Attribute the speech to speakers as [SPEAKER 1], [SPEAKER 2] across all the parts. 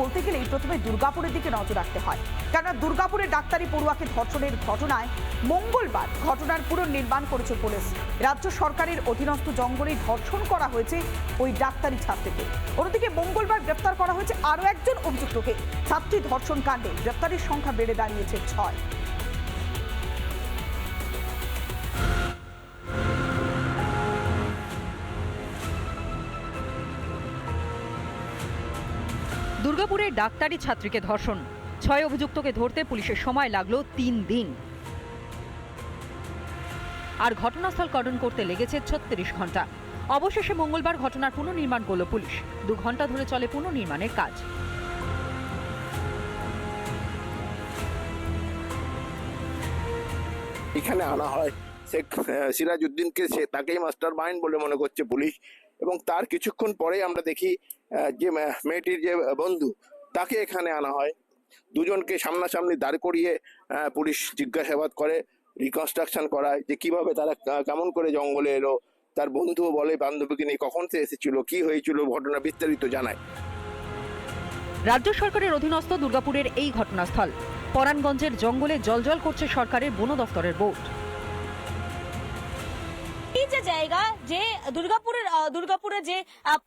[SPEAKER 1] বলতে গেলেই প্রথমে দুর্গাপুরের দিকে নজর রাখতে হয়। কেননা দুর্গাপুরের ডাক্তারি পড়ুয়াকে ধর্ষণের ঘটনায় মঙ্গলবার ঘটনার পুরো নির্মাণ করেছে পুলিশ। রাজ্য সরকারের অধীনস্থ জঙ্গলে ধর্ষণ করা হয়েছে ওই ডাক্তারি ছাত্রীকে। অন্যদিকে মঙ্গলবার গ্রেফতার করা হয়েছে আরও একজন অভিযুক্তকে। ছাত্রী ধর্ষণ কাণ্ডে গ্রেফতারির সংখ্যা বেড়ে দাঁড়িয়েছে ছয়।
[SPEAKER 2] দুর্গাপুরে ডাক্তারি ছাত্রীকে ধর্ষণ। ছয় অভিযুক্তকে ধরতে পুলিশের সময় লাগল তিন দিন। আর ঘটনাস্থল কর্ডন করতে লেগেছে ছত্রিশ ঘণ্টা। অবশেষে মঙ্গলবার ঘটনার পুনর্নির্মাণ করল পুলিশ। দু ঘণ্টা ধরে চলে পুনর্নির্মাণের কাজ।
[SPEAKER 3] এখানে আনা হয় শেখ সিরাজউদ্দিনকে সে তাকেই মাস্টার মাইন্ড বলে মনে করছে পুলিশ। এবং তার কিছুক্ষণ পরেই আমরা দেখি যে মে- মেয়েটির যে বন্ধু তাকে এখানে আনা হয়। দুজনকে সামনাসামনি দাঁড় করিয়ে আহ, পুলিশ জিজ্ঞাসাবাদ করে রিকনস্ট্রাকশন করায় যে কীভাবে তারা কেমন করে জঙ্গলে এলো তার বন্ধুও বলে বান্ধবীকে নিয়ে কখন সে এসেছিল কি হয়েছিল ঘটনা বিস্তারিত জানায়।
[SPEAKER 2] রাজ্য সরকারের অধীনস্থ দুর্গাপুরের এই ঘটনাস্থল। পরাণগঞ্জের জঙ্গলে জলজল করছে সরকারের বন দফতরের বোট
[SPEAKER 4] এই যে জায়গা যে দুর্গাপুরের দুর্গাপুরে যে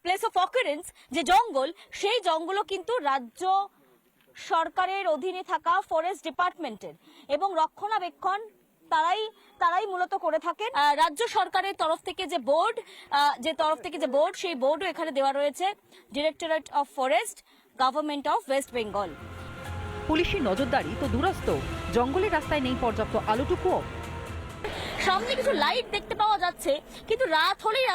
[SPEAKER 4] প্লেস অফ অকারেন্স যে জঙ্গল, সেই জঙ্গলও কিন্তু রাজ্য সরকারের অধীনে থাকা ফরেস্ট ডিপার্টমেন্টের এবং রক্ষণাবেক্ষণ তারাই তারাই মূলত করে থাকেন। রাজ্য সরকারের তরফ থেকে যে বোর্ড যে তরফ থেকে যে বোর্ড সেই বোর্ডও এখানে দেওয়া রয়েছে। Directorate of forest government of West Bengal
[SPEAKER 2] পুলিশি নজরদারি তো দূরস্থ জঙ্গলের রাস্তায় নেই পর্যাপ্ত আলোটুকুও।
[SPEAKER 4] সামনে কিছু লাইট দেখতে পাওয়া যাচ্ছে কিন্তু রাত হলেই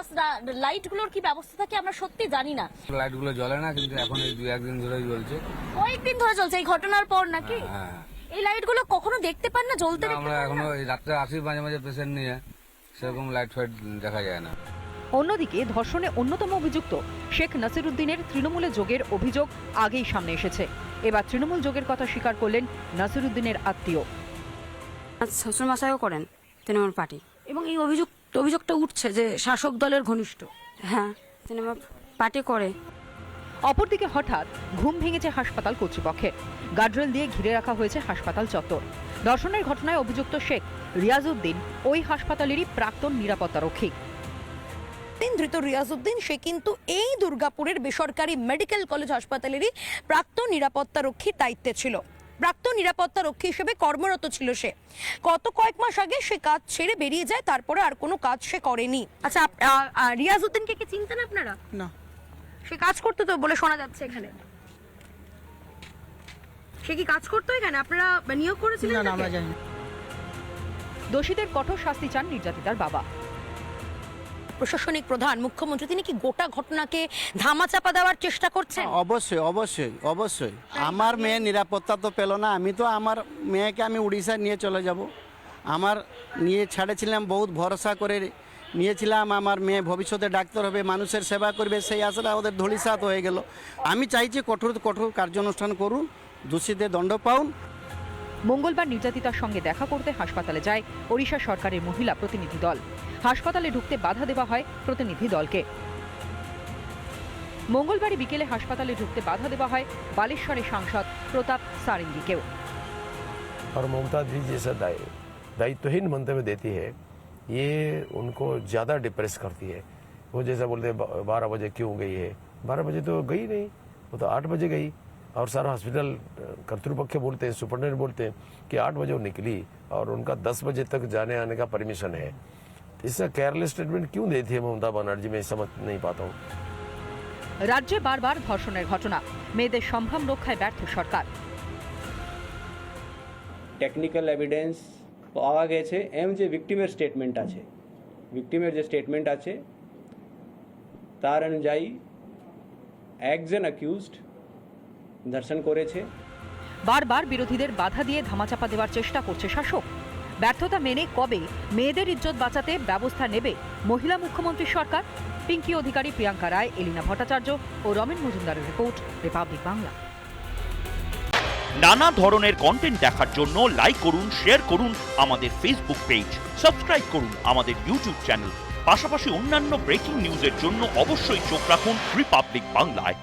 [SPEAKER 4] লাইটগুলোর কি ব্যবস্থা থাকে আমরা সত্যি জানি না।
[SPEAKER 5] লাইটগুলো জ্বলে না কিন্তু এখন এই দু একদিন ধরেই জ্বলছে।
[SPEAKER 4] কয়েকদিন ধরে চলছে এই ঘটনার পর নাকি?
[SPEAKER 5] হ্যাঁ
[SPEAKER 4] এই লাইটগুলো কখনো দেখতে পান না জ্বলতে
[SPEAKER 5] আমরা এখনও রাত্রে আসি মাঝে মাঝে পেশেন্ট নিয়ে সেরকম লাইট ফাইট দেখা যায় না।
[SPEAKER 2] অন্যদিকে ধর্ষণে অন্যতম অভিযুক্ত শেখ নাসিরুদ্দিনের তৃণমূলে যোগের অভিযোগ আগেই সামনে এসেছে। এবার তৃণমূল যোগের কথা স্বীকার করলেন নাসিরুদ্দিনের আত্মীয়।
[SPEAKER 6] শ্বশুরমশাইও করেন? তৃণমূল পার্টি। এবং এই অভিযোগ অভিযোগটা উঠছে যে শাসক দলের ঘনিষ্ঠ। হ্যাঁ তৃণমূল পার্টি করে।
[SPEAKER 2] অপরদিকে হঠাৎ ঘুম ভেঙেছে হাসপাতাল কর্তৃপক্ষের গার্ডরেল দিয়ে ঘিরে রাখা হয়েছে হাসপাতাল চত্বর। ধর্ষণের ঘটনায় অভিযুক্ত শেখ রিয়াজউদ্দিন ওই হাসপাতালেরই প্রাক্তন নিরাপত্তারক্ষী।
[SPEAKER 7] দিন ধৃত রিয়াজউদ্দিন সে কিন্তু এই দুর্গাপুরের বেসরকারি মেডিকেল কলেজ হাসপাতালেরই প্রাক্তন নিরাপত্তা রক্ষীর দায়িত্বে ছিল। প্রাক্তন নিরাপত্তা রক্ষী হিসেবে কর্মরত ছিল সে। গত কয়েক মাস আগে সে কাজ ছেড়ে বেরিয়ে যায় তারপরে আর কোনো কাজ সে করেনি। আচ্ছা আ, রিয়াজউদ্দিনকে কি চিনতেন আপনারা?
[SPEAKER 8] না।
[SPEAKER 7] সে কাজ করতো তো বলে শোনা যাচ্ছে এখানে। সে কি কাজ করতো এখানে? আপনারা নিয়োগ করেছিলেন
[SPEAKER 8] না না আমরা জানি
[SPEAKER 2] দোষীদের কঠোর শাস্তি চান নির্যাতিতার বাবা।
[SPEAKER 7] প্রশাসনিক প্রধান মুখ্যমন্ত্রী তিনি কি গোটা ঘটনাকে ধামাচাপা দেওয়ার চেষ্টা করছেন?
[SPEAKER 8] অবশ্যই অবশ্যই অবশ্যই। আমার মেয়ে নিরাপত্তা তো পেল না আমি তো আমার মেয়েকে আমি উড়িষ্যা নিয়ে চলে যাব। আমার নিয়ে ছাড়েছিলাম বহুত ভরসা করে নিয়েছিলাম আমার মেয়ে ভবিষ্যতে ডাক্তার হবে মানুষের সেবা করবে সেই আশাটা ওদের ধূলিসাৎ হয়ে গেল। আমি চাইছি কঠোর কঠোর কার্যানুষ্ঠান করুন দোষীদের দণ্ড পাউন
[SPEAKER 2] মঙ্গলবার নির্যাতিতার সঙ্গে দেখা করতে হাসপাতালে যায় ওড়িশা সরকারের মহিলা প্রতিনিধি দল হাসপাতালে ঢুকতে বাধা দেওয়া হয় প্রতিনিধি দলকে মঙ্গলবারই বিকেলে হাসপাতালে ঢুকতে বাধা দেওয়া হয় বালেশ্বরের সাংসদ প্রতাপ সারেঙ্গিকেও
[SPEAKER 9] और ममता जी जैसा दायि- दायित्वहीन मंतव्य देती है ये उनको ज़्यादा डिप्रेस करती है वो जैसा बोलते हैं "बा- बारह बजे क्यों गई है बारह बजे तो गई नहीं वो तो आठ बजे गई और सारा हॉस्पिटल अ, कर्तृपक्ष बोलते हैं सुपरडेंट बोलते हैं कि आठ बजे वो निकली और उनका दस बजे तक जाने आने का परमिशन है तो इसका केयरलेस स्टेटमेंट क्यों देती है ममता बनर्जी मैं समझ नहीं पाता हूँ
[SPEAKER 2] রাজ্যে বারবার ধর্ষণের ঘটনা মেয়েদের সম্ভ্রম রক্ষায় ব্যর্থ সরকার
[SPEAKER 10] টেকনিক্যাল এভিডেন্স পাওয়া গেছে এম যে ভিকটিমের স্টেটমেন্ট আছে ভিকটিমের যে স্টেটমেন্ট আছে তার অনুযায়ী একজন অ্যাকিউজড ধর্ষণ করেছে।
[SPEAKER 2] বারবার বিরোধীদের বাধা দিয়ে ধামাচাপা দেওয়ার চেষ্টা করছে শাসক। ব্যর্থতা মেনে কবে মেয়েদের ইজ্জত বাঁচাতে ব্যবস্থা নেবে মহিলা মুখ্যমন্ত্রী সরকার? পিঙ্কি অধিকারী প্রিয়াঙ্কা রায় এলিনা ভট্টাচার্য ও রমেন মজুমদারের রিপোর্ট রিপাবলিক বাংলা।
[SPEAKER 11] নানা ধরনের কন্টেন্ট দেখার জন্য লাইক করুন শেয়ার করুন আমাদের ফেসবুক পেজ সাবস্ক্রাইব করুন আমাদের ইউটিউব চ্যানেল পাশাপাশি অন্যান্য ব্রেকিং নিউজের জন্য অবশ্যই চোখ রাখুন রিপাবলিক বাংলায়